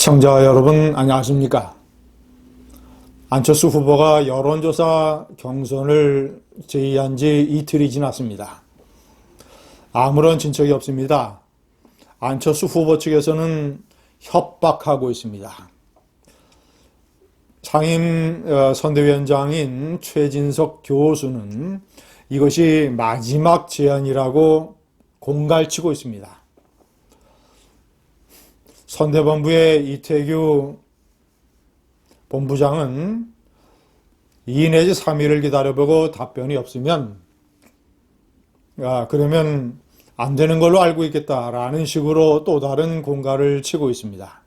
시청자 여러분 안녕하십니까? 안철수 후보가 여론조사 경선을 제의한 지 이틀이 지났습니다. 아무런 진척이 없습니다. 안철수 후보 측에서는 협박하고 있습니다. 상임 어, 선대위원장인 최진석 교수는 이것이 마지막 제안이라고 공갈치고 있습니다. 선대본부의 이태규 본부장은 2 내지 3일을 기다려보고 답변이 없으면 아, 그러면 안 되는 걸로 알고 있겠다라는 식으로 또 다른 공갈을 치고 있습니다.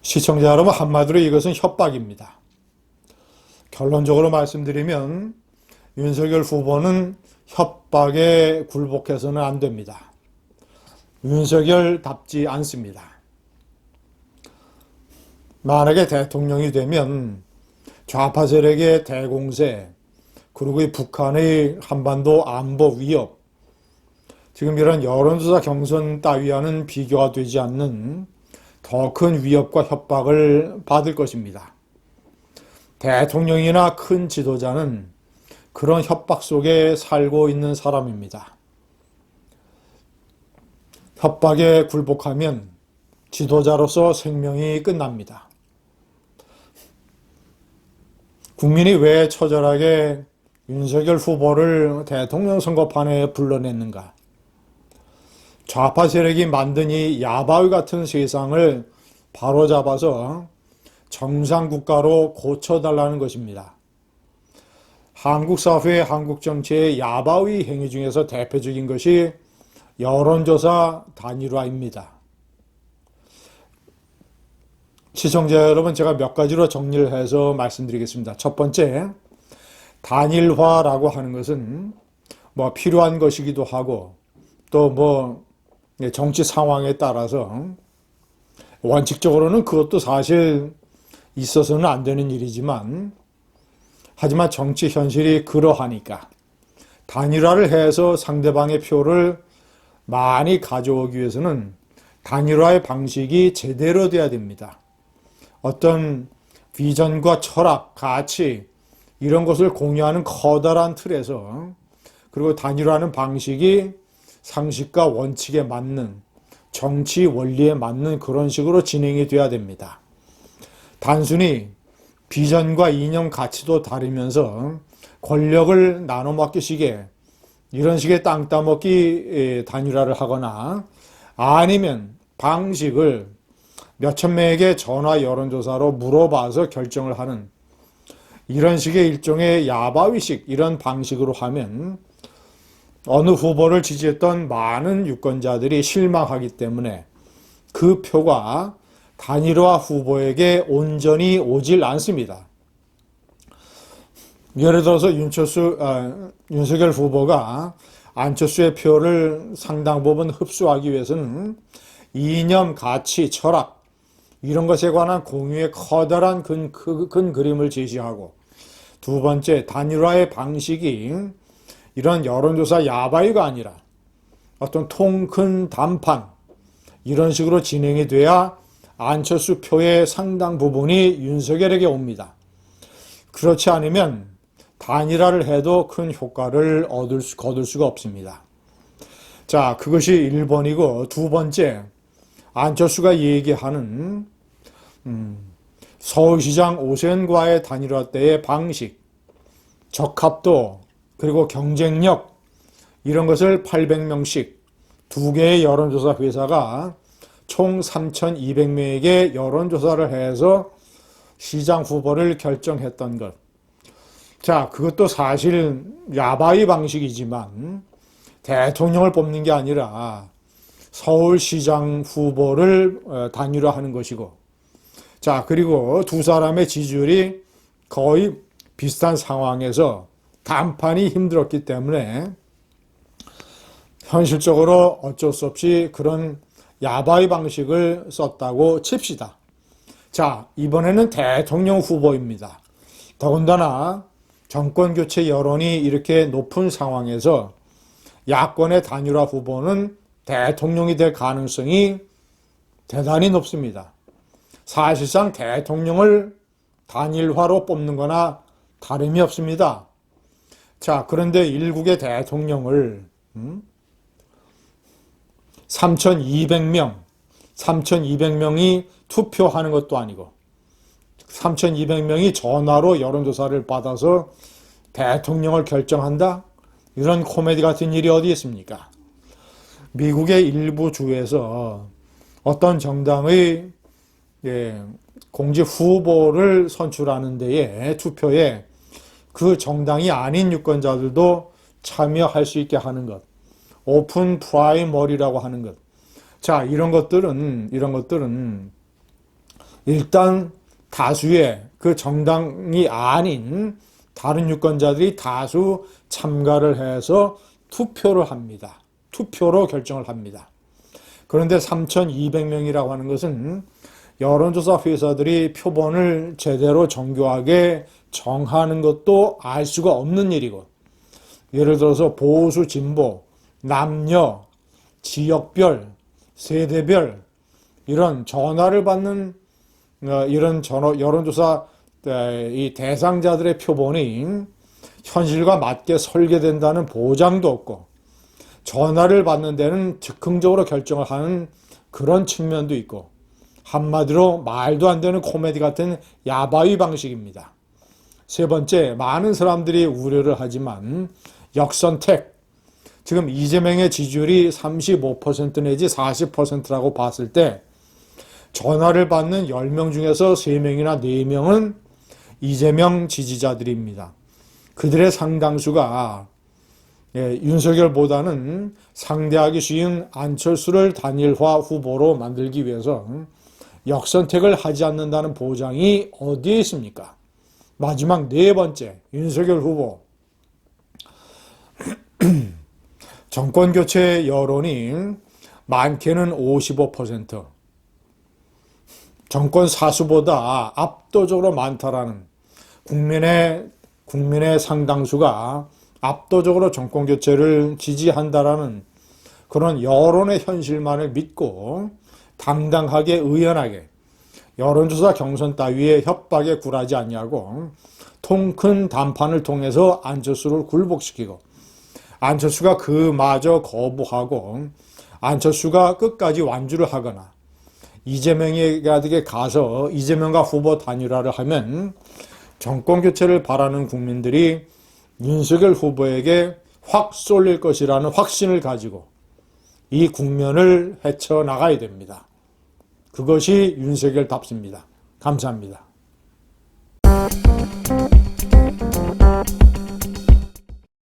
시청자 여러분 한마디로 이것은 협박입니다. 결론적으로 말씀드리면 윤석열 후보는 협박에 굴복해서는 안 됩니다. 윤석열답지 않습니다. 만약에 대통령이 되면 좌파 세력의 대공세, 그리고 북한의 한반도 안보 위협, 지금 이런 여론조사 경선 따위와는 비교가 되지 않는 더 큰 위협과 협박을 받을 것입니다. 대통령이나 큰 지도자는 그런 협박 속에 살고 있는 사람입니다. 협박에 굴복하면 지도자로서 생명이 끝납니다. 국민이 왜 처절하게 윤석열 후보를 대통령 선거판에 불러냈는가? 좌파 세력이 만든 이 야바위 같은 세상을 바로잡아서 정상 국가로 고쳐달라는 것입니다. 한국 사회, 한국 정치의 야바위 행위 중에서 대표적인 것이 여론조사 단일화입니다. 시청자 여러분, 제가 몇 가지로 정리를 해서 말씀드리겠습니다. 첫 번째, 단일화라고 하는 것은 뭐 필요한 것이기도 하고 또 뭐 정치 상황에 따라서 원칙적으로는 그것도 사실 있어서는 안 되는 일이지만 하지만 정치 현실이 그러하니까 단일화를 해서 상대방의 표를 많이 가져오기 위해서는 단일화의 방식이 제대로 돼야 됩니다. 어떤 비전과 철학, 가치 이런 것을 공유하는 커다란 틀에서 그리고 단일화하는 방식이 상식과 원칙에 맞는 정치 원리에 맞는 그런 식으로 진행이 돼야 됩니다. 단순히 비전과 이념 가치도 다르면서 권력을 나눠 맡기시게 이런 식의 땅 따먹기 단일화를 하거나 아니면 방식을 몇천 명에게 전화 여론조사로 물어봐서 결정을 하는 이런 식의 일종의 야바위식 이런 방식으로 하면 어느 후보를 지지했던 많은 유권자들이 실망하기 때문에 그 표가 단일화 후보에게 온전히 오질 않습니다. 예를 들어서 윤철수, 아, 윤석열 후보가 안철수의 표를 상당 부분 흡수하기 위해서는 이념, 가치, 철학 이런 것에 관한 공유의 커다란 근, 큰 그림을 제시하고 두 번째 단일화의 방식이 이런 여론조사 야바이가 아니라 어떤 통큰 단판 이런 식으로 진행이 돼야 안철수 표의 상당 부분이 윤석열에게 옵니다. 그렇지 않으면 단일화를 해도 큰 효과를 얻을 수, 거둘 수가 없습니다. 자, 그것이 1번이고 두 번째, 안철수가 얘기하는 음, 서울시장 오세훈과의 단일화 때의 방식, 적합도, 그리고 경쟁력 이런 것을 800명씩 두 개의 여론조사 회사가 총 3,200명에게 여론조사를 해서 시장 후보를 결정했던 것. 자, 그것도 사실 야바이 방식이지만 대통령을 뽑는 게 아니라 서울시장 후보를 어, 단일화하는 것이고 자, 그리고 두 사람의 지지율이 거의 비슷한 상황에서 단판이 힘들었기 때문에 현실적으로 어쩔 수 없이 그런 야바이 방식을 썼다고 칩시다. 자, 이번에는 대통령 후보입니다. 더군다나 정권 교체 여론이 이렇게 높은 상황에서 야권의 단일화 후보는 대통령이 될 가능성이 대단히 높습니다. 사실상 대통령을 단일화로 뽑는 거나 다름이 없습니다. 자, 그런데 일국의 대통령을 음? 3,200명, 3,200명이 투표하는 것도 아니고 3,200명이 전화로 여론조사를 받아서 대통령을 결정한다? 이런 코미디 같은 일이 어디 있습니까? 미국의 일부 주에서 어떤 정당의 예, 공직 후보를 선출하는 데에 투표에 그 정당이 아닌 유권자들도 참여할 수 있게 하는 것. 오픈 프라이머리라고 하는 것. 자, 이런 것들은, 이런 것들은 일단 다수의 그 정당이 아닌 다른 유권자들이 다수 참가를 해서 투표를 합니다. 투표로 결정을 합니다. 그런데 3,200명이라고 하는 것은 여론조사 회사들이 표본을 제대로 정교하게 정하는 것도 알 수가 없는 일이고, 예를 들어서 보수, 진보, 남녀, 지역별, 세대별, 이런 전화를 받는 어, 이런 전화, 여론조사 이 대상자들의 표본이 현실과 맞게 설계된다는 보장도 없고, 전화를 받는 데는 즉흥적으로 결정을 하는 그런 측면도 있고, 한마디로 말도 안 되는 코미디 같은 야바위 방식입니다. 세 번째, 많은 사람들이 우려를 하지만 역선택. 지금 이재명의 지지율이 35% 내지 40%라고 봤을 때 전화를 받는 10명 중에서 3명이나 4명은 이재명 지지자들입니다. 그들의 상당수가 예, 윤석열보다는 상대하기 쉬운 안철수를 단일화 후보로 만들기 위해서 역선택을 하지 않는다는 보장이 어디에 있습니까? 마지막 네 번째, 윤석열 후보. 정권 교체 여론이 많게는 55%, 정권 사수보다 압도적으로 많다라는 국민의 국민의 상당수가 압도적으로 정권 교체를 지지한다라는 그런 여론의 현실만을 믿고 당당하게 의연하게 여론조사 경선 따위에 협박에 굴하지 않냐고 통큰 담판을 통해서 안철수를 굴복시키고 안철수가 그마저 거부하고 안철수가 끝까지 완주를 하거나 이재명에게 가서 이재명과 후보 단일화를 하면 정권 교체를 바라는 국민들이 윤석열 후보에게 확 쏠릴 것이라는 확신을 가지고 이 국면을 헤쳐나가야 됩니다. 그것이 윤석열 답습니다. 감사합니다.